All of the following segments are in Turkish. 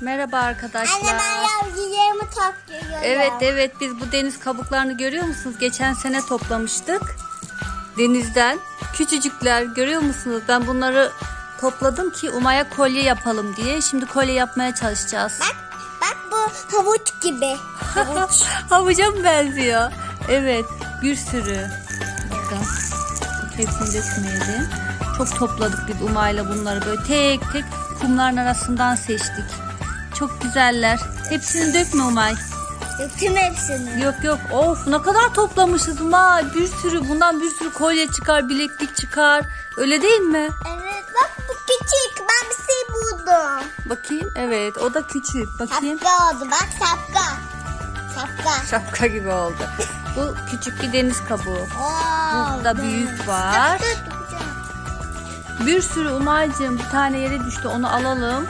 Merhaba arkadaşlar. Anne ben yavrularımı topluyorum. Evet evet biz bu deniz kabuklarını görüyor musunuz? Geçen sene toplamıştık. Denizden. Küçücükler görüyor musunuz? Ben bunları topladım ki Umay'a kolye yapalım diye. Şimdi kolye yapmaya çalışacağız. Bak, bak bu havuç gibi. Havuç. Havuca mı benziyor? Evet bir sürü. Bakın. Hepsini dökmeyelim. Çok topladık biz Umay'la bunları böyle tek tek kumların arasından seçtik. Çok güzeller. Hepsini dökme Umay. Döktüm hepsini. Yok yok of ne kadar toplamışız Umay. Bir sürü bundan bir sürü kolye çıkar bileklik çıkar. Öyle değil mi? Evet bak bu küçük. Ben bir şey buldum. Bakayım evet o da küçük. Bakayım. Şapka oldu bak şapka. Şapka. Şapka gibi oldu. Bu küçük bir deniz kabuğu. Oo, Burada büyük var. Tutacağım. Bir sürü Umay'cığım bir tane yere düştü onu alalım.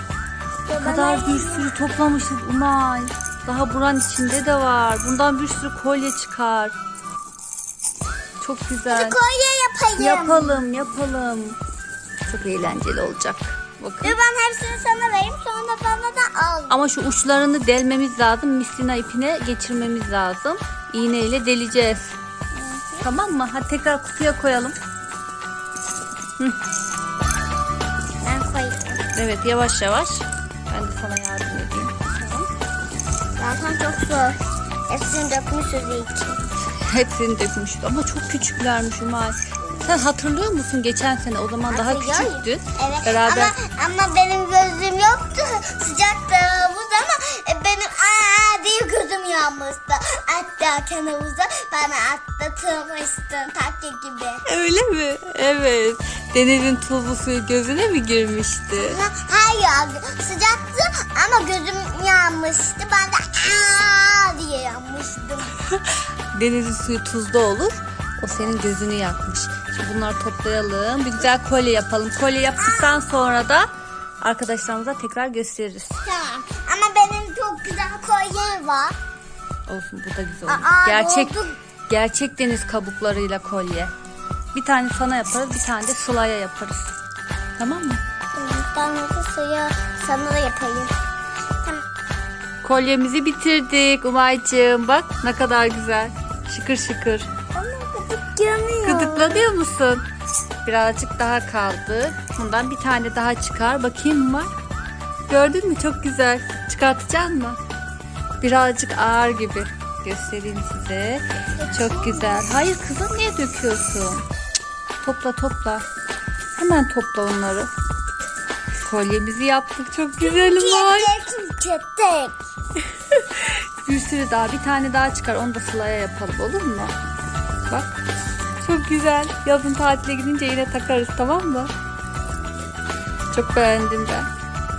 Kadar bir sürü toplamışız Umay. Daha buranın içinde de var. Bundan bir sürü kolye çıkar. Çok güzel. Kolye yapayım. Yapalım yapalım. Çok eğlenceli olacak. Bakın. Dur ben hepsini sana vereyim sonra bana da al. Ama şu uçlarını delmemiz lazım. Mislina ipine geçirmemiz lazım. İğneyle deleceğiz. Tamam mı? Hadi tekrar kutuya koyalım. Ben koyayım. Evet yavaş yavaş. Ben de sana yardım edeyim. Zaten çok zor. Hepsini dökmüşüz için. Hepsini dökmüştük ama çok küçüklermiş Umay. Sen hatırlıyor musun geçen sene o zaman daha küçüktün. Evet Beraber ama, ama benim gözüm yoktu. Sıcaktı havuz ama e, benim aa diye gözüm yanmıştı. Hatta havuza bana atlatılmıştın takki gibi. Öyle mi? Evet. Denizin tuzlu suyu gözüne mi girmişti? Ha, hayır sıcaktı ama gözüm yanmıştı. Ben de aa diye yanmıştım. Denizin suyu tuzlu olur. O senin gözünü yakmış. Şimdi bunları toplayalım. Bir güzel kolye yapalım. Kolye yaptıktan sonra da arkadaşlarımıza tekrar gösteririz. Tamam ama benim çok güzel kolyem var. Olsun bu da güzel olur. Aa, gerçek oldu. gerçek deniz kabuklarıyla kolye. Bir tane sana yaparız, bir tane de Sıla'ya yaparız. Tamam mı? Ben de suyu sana da yapayım. Tamam. Kolyemizi bitirdik Umay'cığım. Bak ne kadar güzel. Şıkır şıkır. Ama gıdık yanıyor. Gıdıklanıyor musun? Birazcık daha kaldı. Bundan bir tane daha çıkar. Bakayım mı? Gördün mü? Çok güzel. Çıkartacak mı? Birazcık ağır gibi. Göstereyim size. Çok güzel. Hayır kızım niye döküyorsun? Topla topla. Hemen topla onları. Kolyemizi yaptık. Çok güzel var. Çetek. Bir sürü daha. Bir tane daha çıkar. Onu da Sıla'ya yapalım olur mu? Bak. Çok güzel. Yazın tatile gidince yine takarız tamam mı? Çok beğendim ben.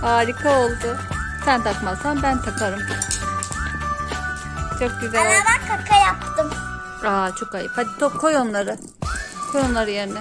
Harika oldu. Sen takmazsan ben takarım. Çok güzel Ana bak kaka yaptım. Aa çok ayıp. Hadi top koy onları. Koy onları yerine.